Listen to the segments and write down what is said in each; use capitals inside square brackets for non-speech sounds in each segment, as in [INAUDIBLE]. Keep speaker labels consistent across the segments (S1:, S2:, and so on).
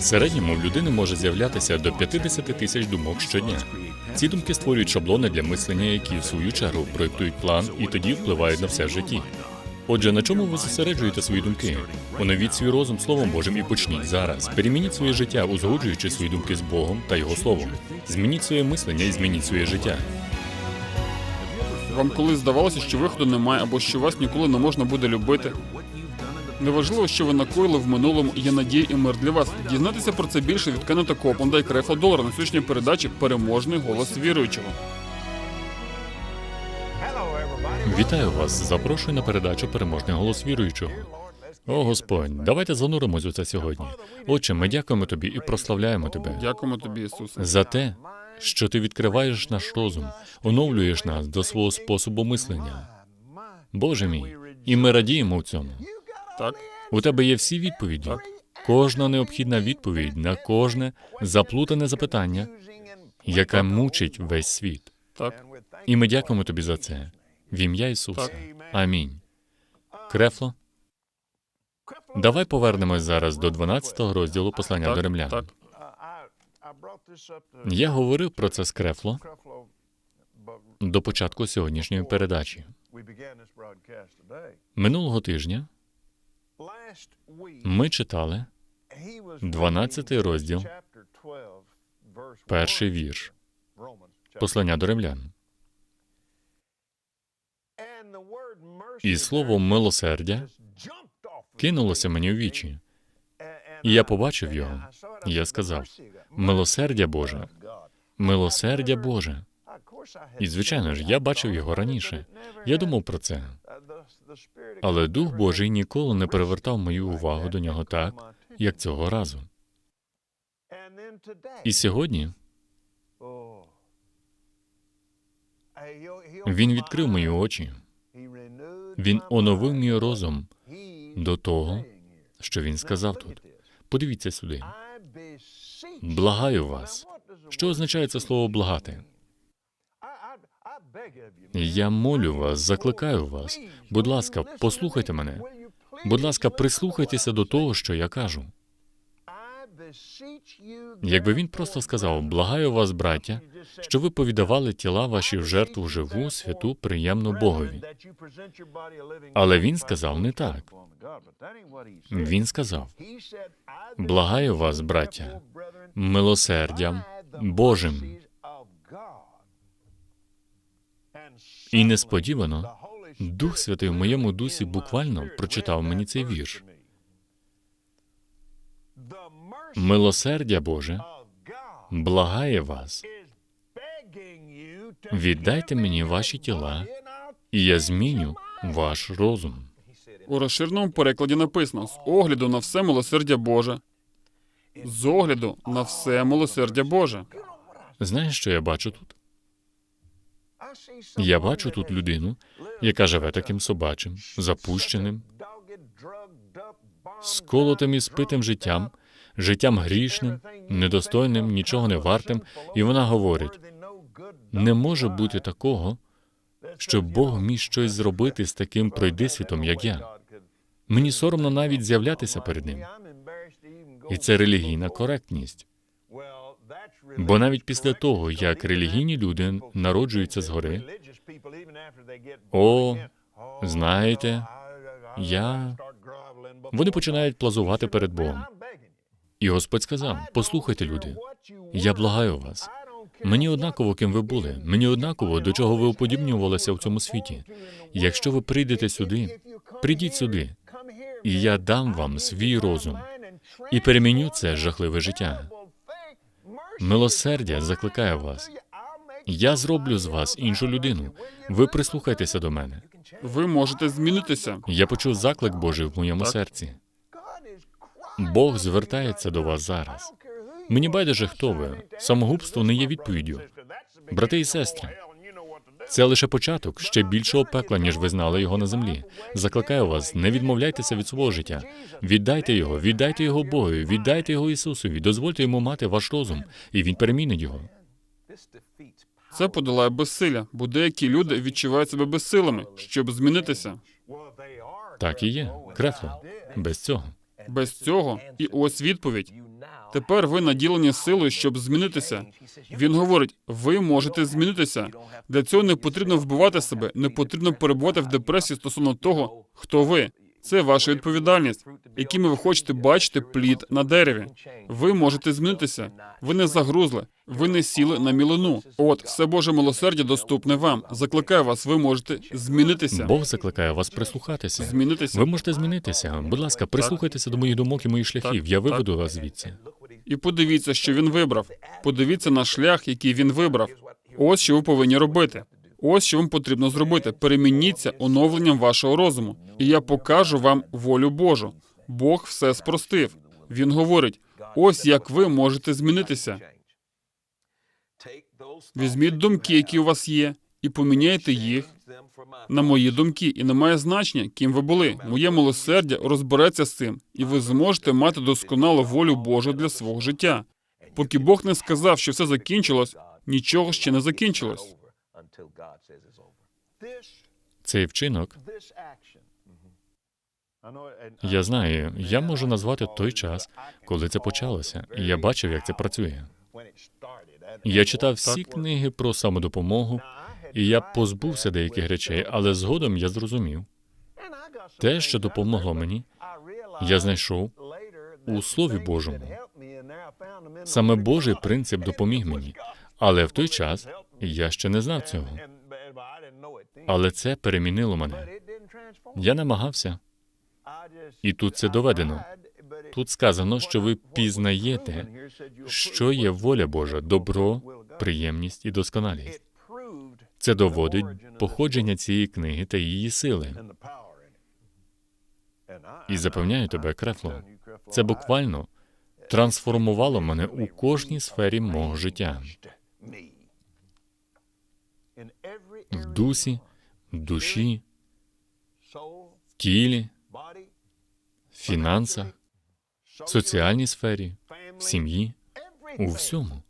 S1: Середньому в людини може з'являтися до 50 тисяч думок щодня. Ці думки створюють шаблони для мислення, які в свою чергу проєктують план і тоді впливають на все в житті. Отже, на чому ви зосереджуєте свої думки? Оновіть свій розум Словом Божим і почніть зараз. Перемініть своє життя, узгоджуючи свої думки з Богом та Його Словом. Змініть своє мислення і змініть своє життя.
S2: Вам колись здавалося, що виходу немає або що вас ніколи не можна буде любити. Неважливо, що ви накоїли в минулому, є надія і мир для вас. Дізнатися про це більше від Кеннета Копланда і Крефа Долара на сьогоднішній передачі Переможний голос віруючого.
S1: Вітаю вас! Запрошую на передачу Переможний голос віруючого. О Господь, давайте зануримось у це сьогодні. Отче, ми дякуємо тобі і прославляємо тебе
S2: Дякуємо тобі, Ісусе.
S1: за те, що ти відкриваєш наш розум, оновлюєш нас до свого способу мислення. Боже мій, і ми радіємо в цьому.
S2: Так,
S1: У тебе є всі відповіді. Кожна необхідна відповідь на кожне заплутане запитання, яке мучить весь світ.
S2: так.
S1: І ми дякуємо тобі за це. В ім'я Ісуса.
S2: Так.
S1: Амінь. Крефло. Давай повернемось зараз до 12 розділу послання до
S2: Так,
S1: римлян.
S2: так.
S1: Я говорив про це з Крефло до початку сьогоднішньої передачі. Минулого тижня ми читали 12 розділ, перший вірш послання до римлян. І слово милосердя кинулося мені в вічі. І я побачив його. І я сказав: Милосердя Боже, милосердя Боже. І звичайно ж, я бачив його раніше. Я думав про це. Але Дух Божий ніколи не привертав мою увагу до нього так, як цього разу. І сьогодні він відкрив мої очі. Він оновив мій розум до того, що він сказав тут. Подивіться сюди. Благаю вас. Що означає це слово благати? Я молю вас, закликаю вас. Будь ласка, послухайте мене. Будь ласка, прислухайтеся до того, що я кажу. Якби він просто сказав: благаю вас, браття, що ви повідавали тіла ваші в жертву живу, святу, приємну Богові. Але він сказав не так. Він сказав: благаю вас, браття, милосердям Божим. І несподівано Дух Святий в моєму дусі буквально прочитав мені цей вірш. Милосердя Боже благає вас. Віддайте мені ваші тіла, і я зміню ваш розум.
S2: У розширеному перекладі написано з огляду на все милосердя Боже. З огляду на все милосердя Боже.
S1: Знаєш, що я бачу тут? Я бачу тут людину, яка живе таким собачим, запущеним, сколотим і спитим життям, життям грішним, недостойним, нічого не вартим, і вона говорить: не може бути такого, щоб Бог міг щось зробити з таким пройдисвітом, як я. Мені соромно навіть з'являтися перед ним. І це релігійна коректність. Бо навіть після того, як релігійні люди народжуються згори, о, знаєте, я вони починають плазувати перед Богом. І Господь сказав: Послухайте, люди, я благаю вас. Мені однаково, ким ви були, мені однаково, до чого ви уподібнювалися в цьому світі. Якщо ви прийдете сюди, прийдіть сюди, і я дам вам свій розум і переміню це жахливе життя. Милосердя закликає вас. Я зроблю з вас іншу людину. Ви прислухайтеся до мене.
S2: Ви можете змінитися.
S1: Я почув заклик Божий в моєму серці. Бог звертається до вас зараз. Мені байдуже, хто ви. Самогубство не є відповіддю. Брати і сестри, це лише початок ще більшого пекла, ніж ви знали його на землі. Закликаю вас, не відмовляйтеся від свого життя. Віддайте його, віддайте його Богу, віддайте його Ісусові, дозвольте йому мати ваш розум, і він перемінить його.
S2: Це подолає безсилля, бо деякі люди відчувають себе безсилими, щоб змінитися.
S1: Так і є. Крефло. Без цього.
S2: Без цього, і ось відповідь. Тепер ви наділені силою, щоб змінитися. Він говорить: ви можете змінитися. Для цього не потрібно вбивати себе, не потрібно перебувати в депресії стосовно того, хто ви. Це ваша відповідальність, якими ви хочете бачити плід на дереві. Ви можете змінитися. Ви не загрузли, ви не сіли на мілину. От все Боже милосердя доступне вам. Закликаю вас, ви можете змінитися.
S1: Бог закликає вас прислухатися.
S2: Змінитися.
S1: Ви можете змінитися. Будь ласка, прислухайтеся до моїх думок і моїх шляхів. Я виведу вас звідси.
S2: І подивіться, що він вибрав. Подивіться на шлях, який він вибрав. Ось що ви повинні робити. Ось що вам потрібно зробити. Перемініться оновленням вашого розуму, і я покажу вам волю Божу. Бог все спростив. Він говорить: ось як ви можете змінитися. Візьміть думки, які у вас є, і поміняйте їх на мої думки, і не має значення, ким ви були. Моє милосердя розбереться з цим, і ви зможете мати досконалу волю Божу для свого життя. Поки Бог не сказав, що все закінчилось, нічого ще не закінчилось.
S1: Цей вчинок, я знаю, я можу назвати той час, коли це почалося, і я бачив, як це працює. Я читав всі книги про самодопомогу, і я позбувся деяких речей, але згодом я зрозумів. Те, що допомогло мені, я знайшов у Слові Божому. Саме Божий принцип допоміг мені, але в той час я ще не знав цього. Але це перемінило мене. Я намагався, і тут це доведено. Тут сказано, що ви пізнаєте, що є воля Божа, добро, приємність і досконалість. Це доводить походження цієї книги та її сили. І запевняю тебе, Крефло, це буквально трансформувало мене у кожній сфері мого життя. В дусі, в душі, в тілі, в фінансах, в соціальній сфері, в сім'ї, у всьому.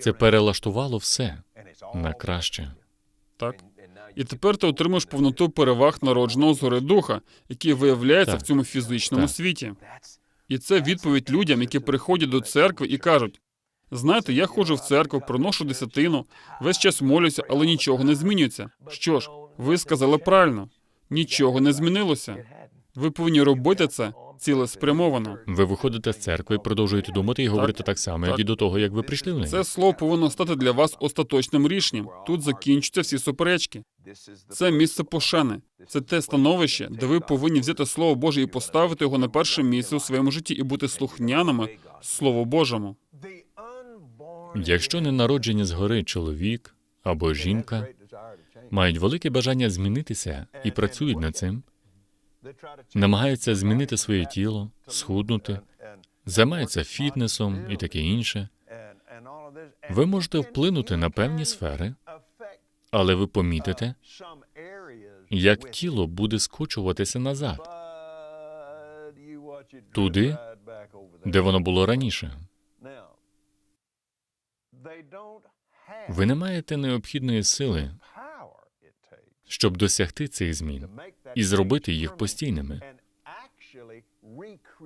S1: Це перелаштувало все на краще.
S2: Так. І тепер ти отримуєш повноту переваг народженого згори духа, який виявляється
S1: Так.
S2: в цьому фізичному
S1: Так.
S2: світі. І це відповідь людям, які приходять до церкви і кажуть: знаєте, я ходжу в церкву, приношу десятину, весь час молюся, але нічого не змінюється. Що ж, ви сказали правильно, нічого не змінилося. Ви повинні робити це цілеспрямовано.
S1: Ви виходите з церкви продовжуєте думати і говорити так само, як і до того, як ви прийшли в неї.
S2: Це слово повинно стати для вас остаточним рішенням. Тут закінчуються всі суперечки. Це місце пошани. Це те становище, де ви повинні взяти слово Боже і поставити його на перше місце у своєму житті і бути слухняними Слову Божому.
S1: Якщо не народжені згори чоловік або жінка мають велике бажання змінитися і працюють над цим, намагаються змінити своє тіло, схуднути, займаються фітнесом і таке інше. Ви можете вплинути на певні сфери, але ви помітите, як тіло буде скочуватися назад, туди, де воно було раніше. Ви не маєте необхідної сили, щоб досягти цих змін і зробити їх постійними,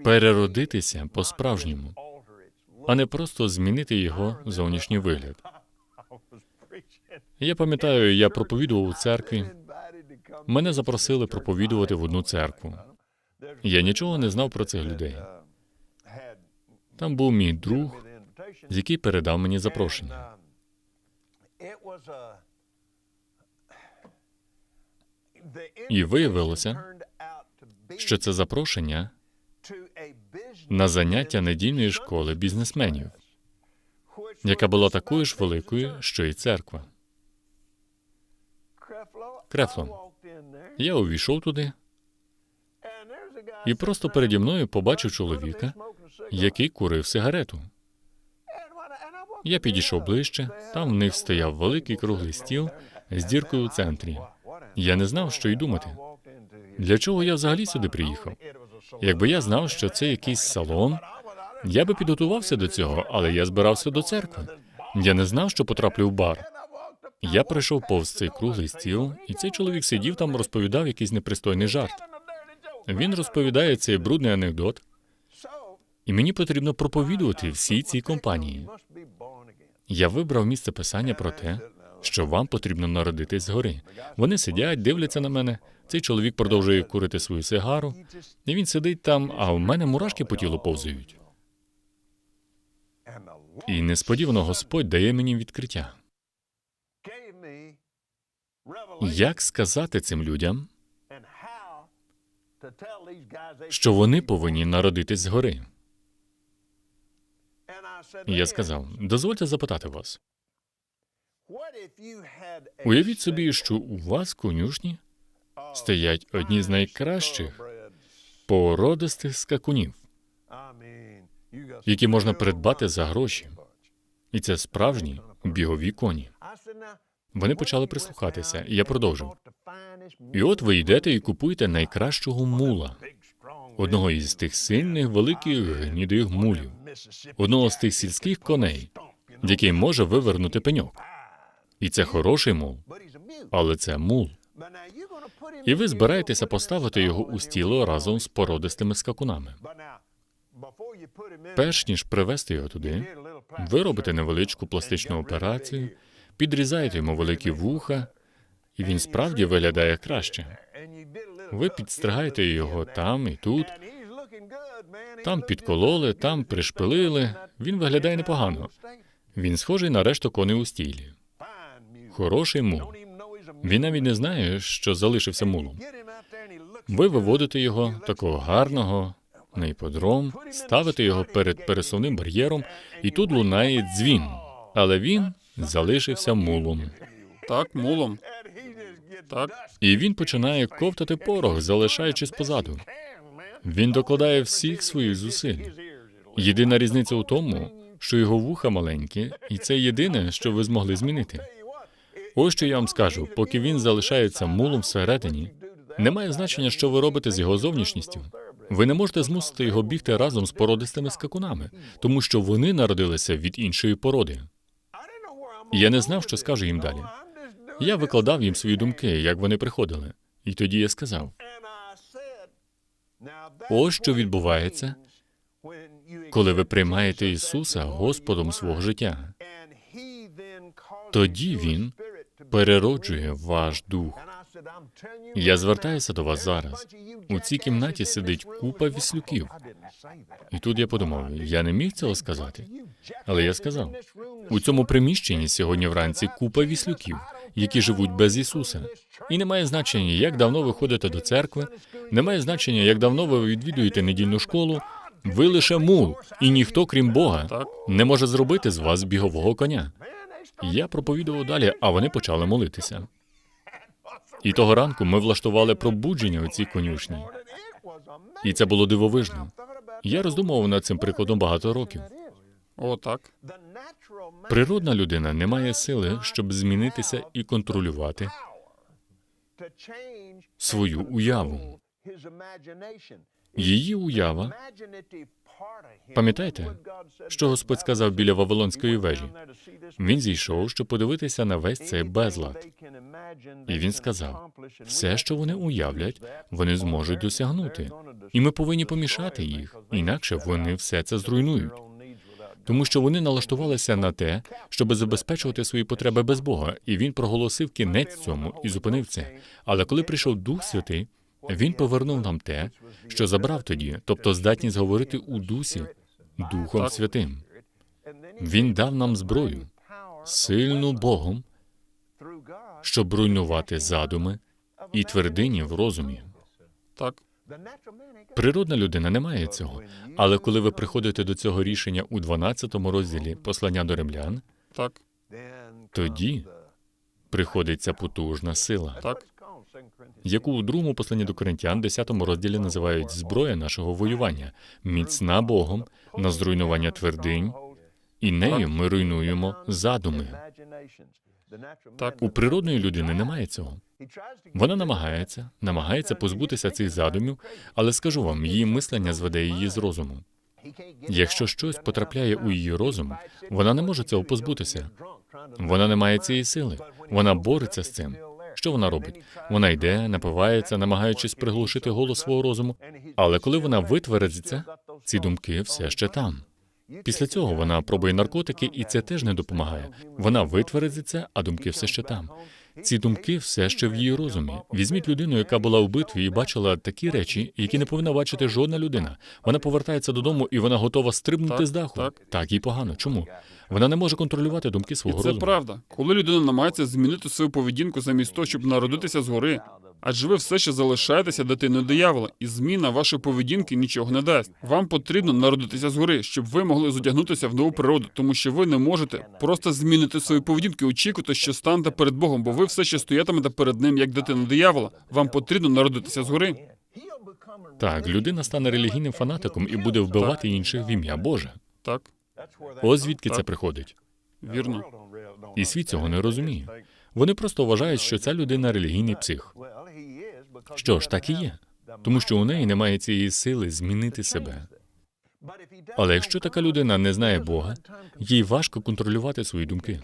S1: переродитися по-справжньому, а не просто змінити його зовнішній вигляд. [LAUGHS] Я пам'ятаю, я проповідував у церкві. Мене запросили проповідувати в одну церкву. Я нічого не знав про цих людей. Там був мій друг, який передав мені запрошення.
S3: І виявилося,
S1: Що це запрошення на заняття недільної школи бізнесменів, яка була такою ж великою, що і церква.
S3: Крефло.
S1: Я увійшов туди і просто переді мною побачив чоловіка, який курив сигарету. Я підійшов ближче, там в них стояв великий круглий стіл з діркою у центрі. Я не знав, що й думати. Для чого я взагалі сюди приїхав? Якби я знав, що це якийсь салон, я би підготувався до цього, але я збирався до церкви. Я не знав, що потраплю в бар. Я прийшов повз цей круглий стіл, і цей чоловік сидів там, розповідав якийсь непристойний жарт. Він розповідає цей брудний анекдот, І мені потрібно проповідувати всій цій компанії. Я вибрав місце писання про те, що вам потрібно народитись згори. Вони сидять, дивляться на мене. Цей чоловік продовжує курити свою сигару, і він сидить там, а в мене мурашки по тілу повзають. І несподівано Господь дає мені відкриття. Як сказати цим людям, що вони повинні народитись згори? Я сказав: дозвольте запитати вас. Уявіть собі, що у вас конюшні стоять одні з найкращих породистих скакунів, які можна придбати за гроші. І це справжні бігові коні. Вони почали прислухатися, і я продовжив. І от ви йдете і купуєте найкращого мула, одного із тих сильних великих гнідих мулів, одного з тих сільських коней, який може вивернути пеньок. І це хороший мул, але це мул. І ви збираєтеся поставити його у стіло разом з породистими скакунами. Перш ніж привезти його туди, ви робите невеличку пластичну операцію, підрізаєте йому великі вуха, і він справді виглядає краще. Ви підстригаєте його там і тут, там підкололи, там пришпилили. Він виглядає непогано. Він схожий на решту коней у стілі. Хороший мул. Він навіть не знає, що залишився мулом. Ви виводите його, такого гарного, на іподром, ставите його перед пересувним бар'єром, і тут лунає дзвін. Але він залишився мулом.
S2: Так, мулом. Так.
S1: І він починає ковтати порох, залишаючись позаду. Він докладає всіх своїх зусиль. Єдина різниця у тому, що його вуха маленькі, і це єдине, що ви змогли змінити. Ось що я вам скажу, поки він залишається мулом всередині, немає значення, що ви робите з його зовнішністю. Ви не можете змусити його бігти разом з породистими скакунами, тому що вони народилися від іншої породи. Я не знав, що скажу їм далі. Я викладав їм свої думки, як вони приходили. І тоді я сказав: ось що відбувається, коли ви приймаєте Ісуса Господом свого життя. Тоді Він перероджує ваш дух. Я звертаюся до вас зараз. У цій кімнаті сидить купа віслюків. І тут я подумав, я не міг цього сказати. Але я сказав: у цьому приміщенні сьогодні вранці купа віслюків, які живуть без Ісуса. І немає значення, як давно ви ходите до церкви, немає значення, як давно ви відвідуєте недільну школу. Ви лише мул, і ніхто, крім Бога, не може зробити з вас бігового коня. Я проповідував далі, а вони почали молитися. І того ранку ми влаштували пробудження у цій конюшні. І це було дивовижно. Я роздумував над цим прикладом багато років.
S2: О, так.
S1: Природна людина не має сили, щоб змінитися і контролювати свою уяву. Її уява,
S3: Пам'ятаєте, що Господь сказав біля Вавилонської вежі?
S1: він зійшов, щоб подивитися на весь цей безлад.
S3: І він сказав,
S1: Все, що вони уявлять, вони зможуть досягнути. І ми повинні помішати їх, інакше вони все це зруйнують. Тому що вони налаштувалися на те, щоб забезпечувати свої потреби без Бога, і він проголосив кінець цьому і зупинив це. Але коли прийшов Дух Святий, він повернув нам те, що забрав тоді, тобто здатність говорити у дусі Духом Святим. Він дав нам зброю, сильну Богом, щоб руйнувати задуми і твердині в розумі.
S2: Так.
S1: Природна людина не має цього. Але коли ви приходите до цього рішення у 12 розділі послання до римлян,
S2: Так.
S1: тоді приходить ця потужна сила,
S2: Так.
S1: яку у другому посланні до коринтян, 10 розділі називають зброя нашого воювання, міцна Богом на зруйнування твердинь, і нею ми руйнуємо задуми.
S2: Так.
S1: У природної людини немає цього. Вона намагається, намагається позбутися цих задумів, але скажу вам, її мислення зведе її з розуму. Якщо щось потрапляє у її розум, вона не може цього позбутися. Вона не має цієї сили. Вона бореться з цим. Що вона робить? Вона йде, напивається, намагаючись приглушити голос свого розуму. Але коли вона витвердиться, ці думки все ще там. Після цього вона пробує наркотики, і це теж не допомагає. Вона витвердиться, а думки все ще там. Ці думки все ще в її розумі. Візьміть людину, яка була у битві і бачила такі речі, які не повинна бачити жодна людина. Вона повертається додому і вона готова стрибнути
S2: Так,
S1: з даху.
S2: так.
S1: так їй погано. Чому? Вона не може контролювати думки
S2: І
S1: свого
S2: це
S1: розуму.
S2: правда. Коли людина намагається змінити свою поведінку замість того, щоб народитися згори, адже ви все ще залишаєтеся дитиною диявола, і зміна вашої поведінки нічого не дасть. Вам потрібно народитися згори, щоб ви могли зодягнутися в нову природу, тому що ви не можете просто змінити свою поведінку і очікувати, що станете перед Богом, бо ви все ще стоятимете перед ним як дитина диявола. Вам потрібно народитися згори.
S1: Так, людина стане релігійним фанатиком і буде вбивати інших в ім'я Боже.
S2: Так,
S1: Ось звідки це приходить.
S2: вірно.
S1: І світ цього не розуміє. Вони просто вважають, що ця людина релігійний псих. Що ж, так і є. Тому що у неї немає цієї сили змінити себе. Але якщо така людина не знає Бога, їй важко контролювати свої думки.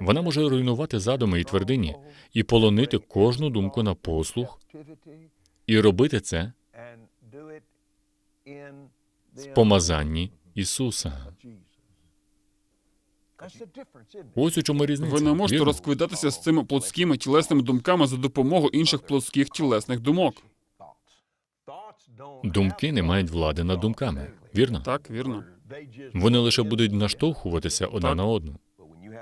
S1: Вона може руйнувати задуми і твердині і полонити кожну думку на послух і робити це в помазанні Ісуса. Ось у чому різниця.
S2: Ви не можете
S1: вірно?
S2: розквитатися з цими плотськими тілесними думками за допомогою інших плотських тілесних думок.
S1: Думки не мають влади над думками. Вірно?
S2: Так, вірно.
S1: Вони лише будуть наштовхуватися одна
S2: Так.
S1: на одну.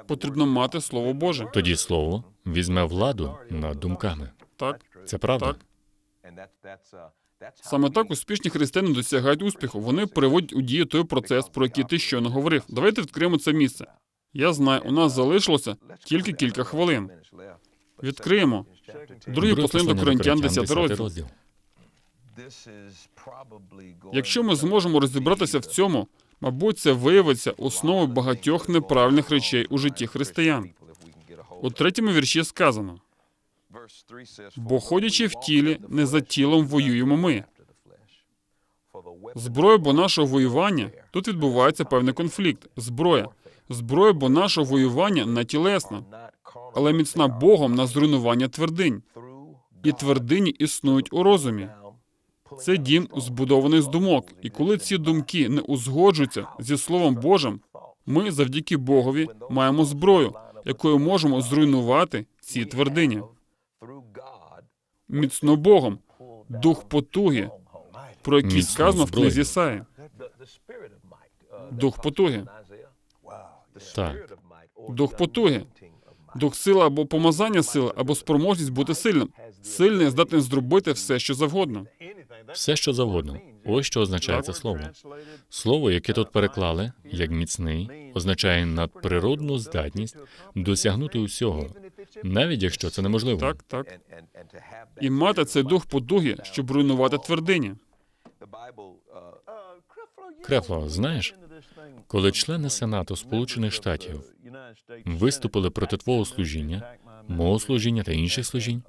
S2: Потрібно мати слово Боже.
S1: Тоді слово візьме владу над думками.
S2: Так,
S1: Це правда.
S2: так. Саме так успішні християни досягають успіху. Вони приводять у дію той процес, про який ти щойно говорив. Давайте відкриємо це місце. Я знаю, у нас залишилося тільки кілька хвилин. Відкриємо. Друге послання до Коринтян, 10 розділ. Якщо ми зможемо розібратися в цьому, мабуть, це виявиться основою багатьох неправильних речей у житті християн. У третьому вірші сказано: бо ходячи в тілі, не за тілом воюємо ми. Зброя, бо нашого воювання тут відбувається певний конфлікт. Зброя. Зброя, бо нашого воювання не тілесна, але міцна Богом на зруйнування твердинь. І твердині існують у розумі. Це дім збудований з думок, і коли ці думки не узгоджуються зі Словом Божим, ми завдяки Богові маємо зброю, якою можемо зруйнувати ці твердині. Міцно Богом, дух потуги, про який сказано в книзі Ісаї. Дух потуги,
S1: Так.
S2: дух потуги, дух сили або помазання сили, або спроможність бути сильним. Сильний здатний зробити все, що завгодно.
S1: Все, що завгодно. Ось що означає це слово. Слово, яке тут переклали, як міцний, означає надприродну здатність досягнути усього, навіть якщо це неможливо.
S2: Так, так. І мати цей дух потуги, щоб руйнувати твердині.
S1: Крефло, знаєш, коли члени Сенату Сполучених Штатів виступили проти твого служіння, мого служіння та інших служінь,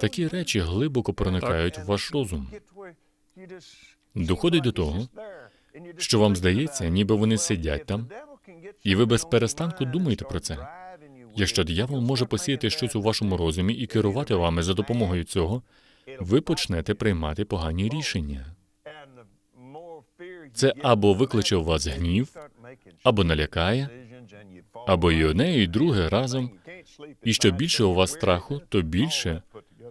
S1: такі речі глибоко проникають в ваш розум. Доходить до того, що вам здається, ніби вони сидять там, і ви без перестанку думаєте про це. Якщо диявол може посіяти щось у вашому розумі і керувати вами за допомогою цього, ви почнете приймати погані рішення. Це або викличе у вас гнів, або налякає, або і одне, і друге разом. І що більше у вас страху, то більше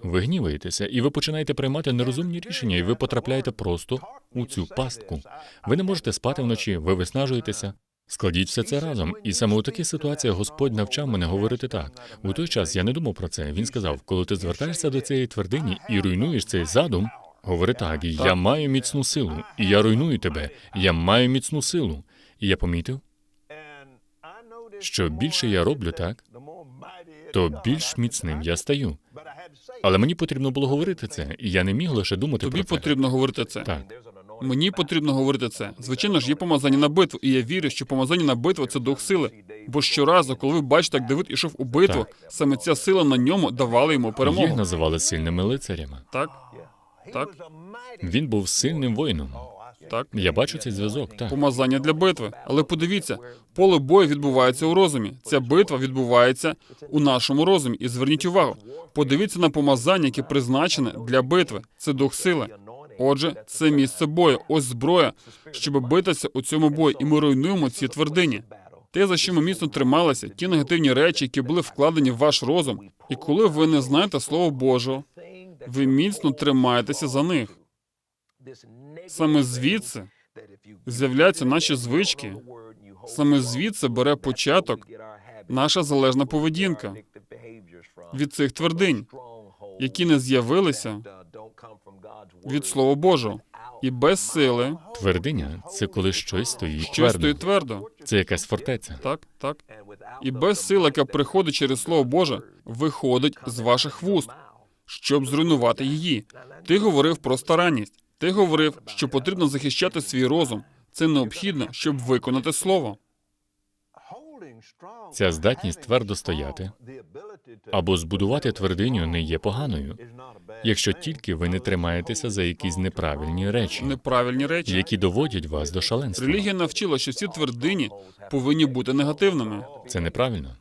S1: ви гніваєтеся, і ви починаєте приймати нерозумні рішення, і ви потрапляєте просто у цю пастку. Ви не можете спати вночі, ви виснажуєтеся. Складіть все це разом. І саме у таких ситуаціях Господь навчав мене говорити так. У той час я не думав про це. Він сказав: коли ти звертаєшся до цієї твердині і руйнуєш цей задум, говори так: я маю міцну силу, і я руйную тебе. Я маю міцну силу. І я помітив, що більше я роблю так, то більш міцним я стаю. Але мені потрібно було говорити це, і я не міг лише думати
S2: Тобі
S1: про це.
S2: потрібно говорити це.
S1: Так,
S2: Мені потрібно говорити це. Звичайно ж, є помазання на битву, і я вірю, що помазання на битву це дух сили. Бо щоразу, коли ви бачите, як Давид ішов у битву, саме ця сила на ньому давала йому
S1: їх
S2: перемогу.
S1: називали сильними лицарями.
S2: Так, так,
S1: Він був сильним воїном.
S2: так.
S1: Я бачу цей зв'язок. Так
S2: Помазання для битви. Але подивіться, поле бою відбувається у розумі. Ця битва відбувається у нашому розумі. І зверніть увагу, подивіться на помазання, яке призначене для битви. Це дух сили. Отже, це місце бою. Ось зброя, щоб битися у цьому бою, і ми руйнуємо ці твердині. Те, за що ми міцно трималися, ті негативні речі, які були вкладені в ваш розум. І коли ви не знаєте Слово Божого, ви міцно тримаєтеся за них. Саме звідси з'являються наші звички. Саме звідси бере початок наша залежна поведінка від цих твердинь, які не з'явилися від Слова Божого. І без сили,
S1: Твердиня це коли щось стоїть
S2: що
S1: твердо.
S2: стоїть твердо.
S1: Це якась фортеця.
S2: Так, так. І без сили, яка приходить через Слово Боже, виходить з ваших вуст, щоб зруйнувати її. Ти говорив про старанність. Ти говорив, що потрібно захищати свій розум. Це необхідно, щоб виконати слово.
S1: Ця здатність твердо стояти або збудувати твердиню не є поганою, якщо тільки ви не тримаєтеся за якісь неправильні речі,
S2: Неправильні речі.
S1: які доводять вас до шаленства.
S2: Релігія навчила, що всі твердині повинні бути негативними.
S1: Це неправильно.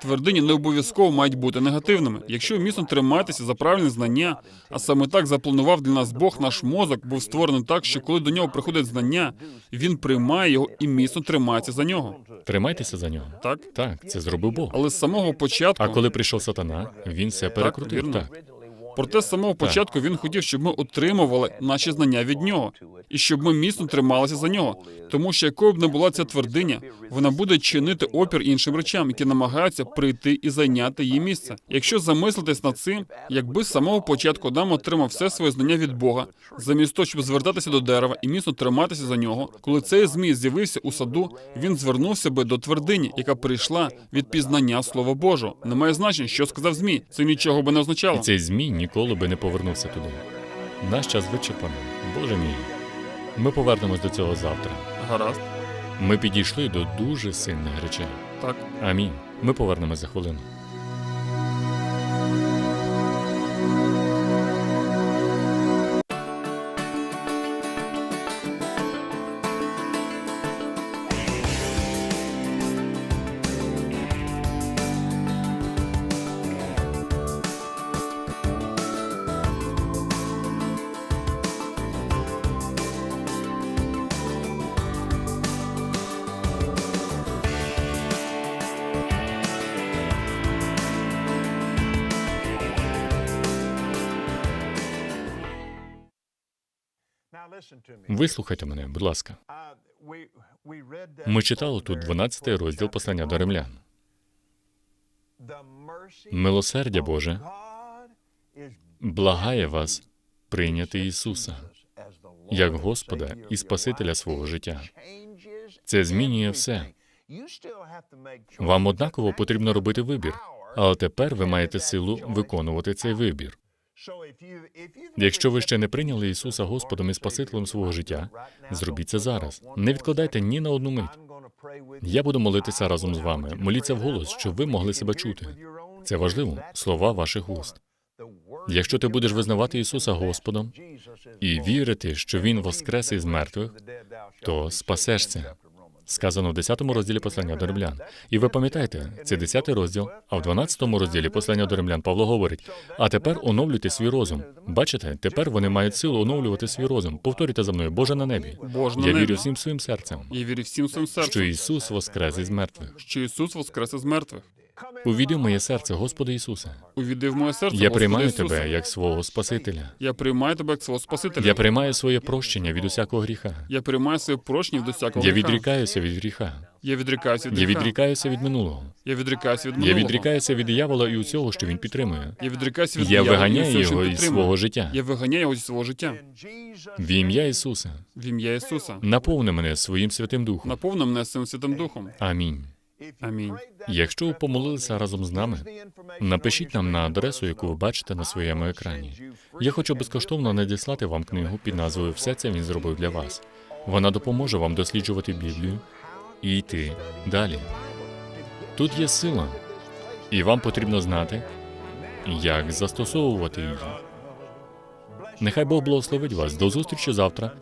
S2: Твердині не обов'язково мають бути негативними. Якщо міцно триматися за правильне знання, а саме так запланував для нас Бог, наш мозок був створений так, що коли до нього приходить знання, він приймає його і міцно тримається за нього.
S1: Тримайтеся за нього.
S2: Так?
S1: Так, це зробив Бог.
S2: Але з самого початку,
S1: А коли прийшов сатана, він все перекрутив.
S2: вірно.
S1: Так,
S2: проте з самого початку він хотів, щоб ми отримували наші знання від нього, і щоб ми міцно трималися за нього. Тому що якою б не була ця твердиня, вона буде чинити опір іншим речам, які намагаються прийти і зайняти її місце. Якщо замислитись над цим, якби з самого початку Адам отримав все своє знання від Бога, замість того, щоб звертатися до дерева і міцно триматися за нього, коли цей змій з'явився у саду, він звернувся би до твердині, яка прийшла від пізнання Слова Божого. Немає значення, що сказав змій. Це нічого би не
S1: і
S2: означало.
S1: цей змій ніколи би не повернувся туди. Наш час вичерпаний. Боже мій. Ми повернемось до цього завтра.
S2: Гаразд,
S1: Ми підійшли до дуже сильних речей.
S2: так.
S1: Амінь. Ми повернемось за хвилину. Вислухайте мене, будь ласка. Ми читали тут 12 розділ послання до римлян. Милосердя Боже благає вас прийняти Ісуса як Господа і Спасителя свого життя. Це змінює все. Вам однаково потрібно робити вибір, але тепер ви маєте силу виконувати цей вибір. Якщо ви ще не прийняли Ісуса Господом і Спасителем свого життя, зробіть це зараз. Не відкладайте ні на одну мить. Я буду молитися разом з вами. Моліться вголос, щоб ви могли себе чути. Це важливо. Слова ваших уст. Якщо ти будеш визнавати Ісуса Господом і вірити, що Він воскрес із мертвих, то спасешся. Сказано в 10 розділі послання до римлян. І ви пам'ятаєте, це 10 розділ, а в 12 розділі послання до римлян Павло говорить: а тепер оновлюйте свій розум. Бачите, тепер вони мають силу оновлювати свій розум. Повторюйте за мною, Боже на небі.
S2: Боже на
S1: Я
S2: небі.
S1: вірю всім своїм серцем,
S2: Я вірю всім своїм
S1: що Ісус воскрес із мертвих.
S2: що Ісус воскрес із мертвих.
S1: Увійди в моє серце, Господи Ісусе.
S2: Увійди в моє серце.
S1: Я приймаю тебе як свого Спасителя.
S2: Я приймаю тебе як свого Спасителя.
S1: Я приймаю своє прощення від усякого гріха.
S2: Я приймаю своє прощення від усякого
S1: Я відрікаюся від гріха.
S2: Я відрікаюся від
S1: Я відрікаюся від минулого.
S2: Я відрікаюся від
S1: Я відрікаюся від диявола і усього, що він підтримує.
S2: Я відрікаюся від
S1: Я
S2: диявола і
S1: виганяю
S2: всього, що
S1: його
S2: він
S1: із
S2: підтримує.
S1: свого життя.
S2: Я виганяю його зі свого життя.
S1: В ім'я Ісуса.
S2: В ім'я Ісуса.
S1: Наповни мене своїм святим духом.
S2: Наповни мене цим Святим Духом.
S1: Амінь.
S2: Амінь.
S1: Якщо ви помолилися разом з нами, напишіть нам на адресу, яку ви бачите на своєму екрані. Я хочу безкоштовно надіслати вам книгу під назвою Все це він зробив для вас. Вона допоможе вам досліджувати Біблію і йти далі. Тут є сила, і вам потрібно знати, як застосовувати її. Нехай Бог благословить вас до зустрічі завтра,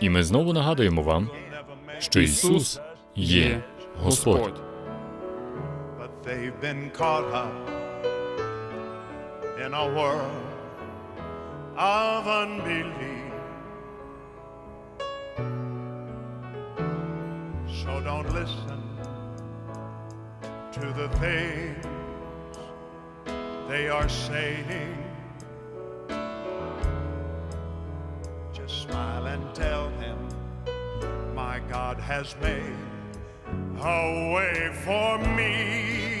S1: і ми знову нагадуємо вам, що Ісус є Господь.
S4: They've been caught up in a world of unbelief. So don't listen to the things they are saying. Just smile and tell them my God has made a way for me.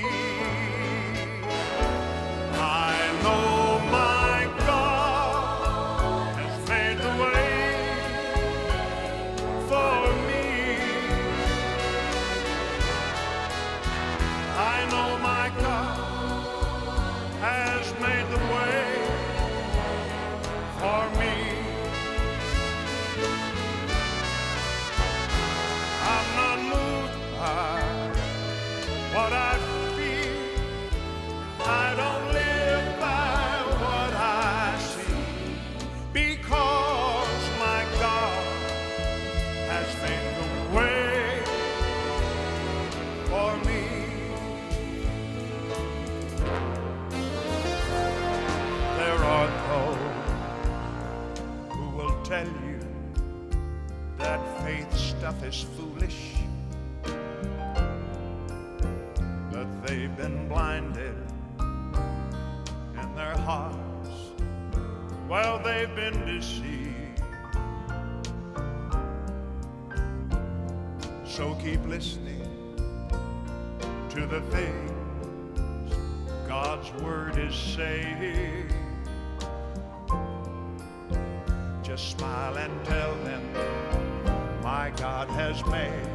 S4: just foolish but they've been blinded in their hearts while they've been deceived. So keep listening to the things God's Word is saying. Just smile and tell man.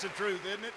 S4: That's the truth, isn't it?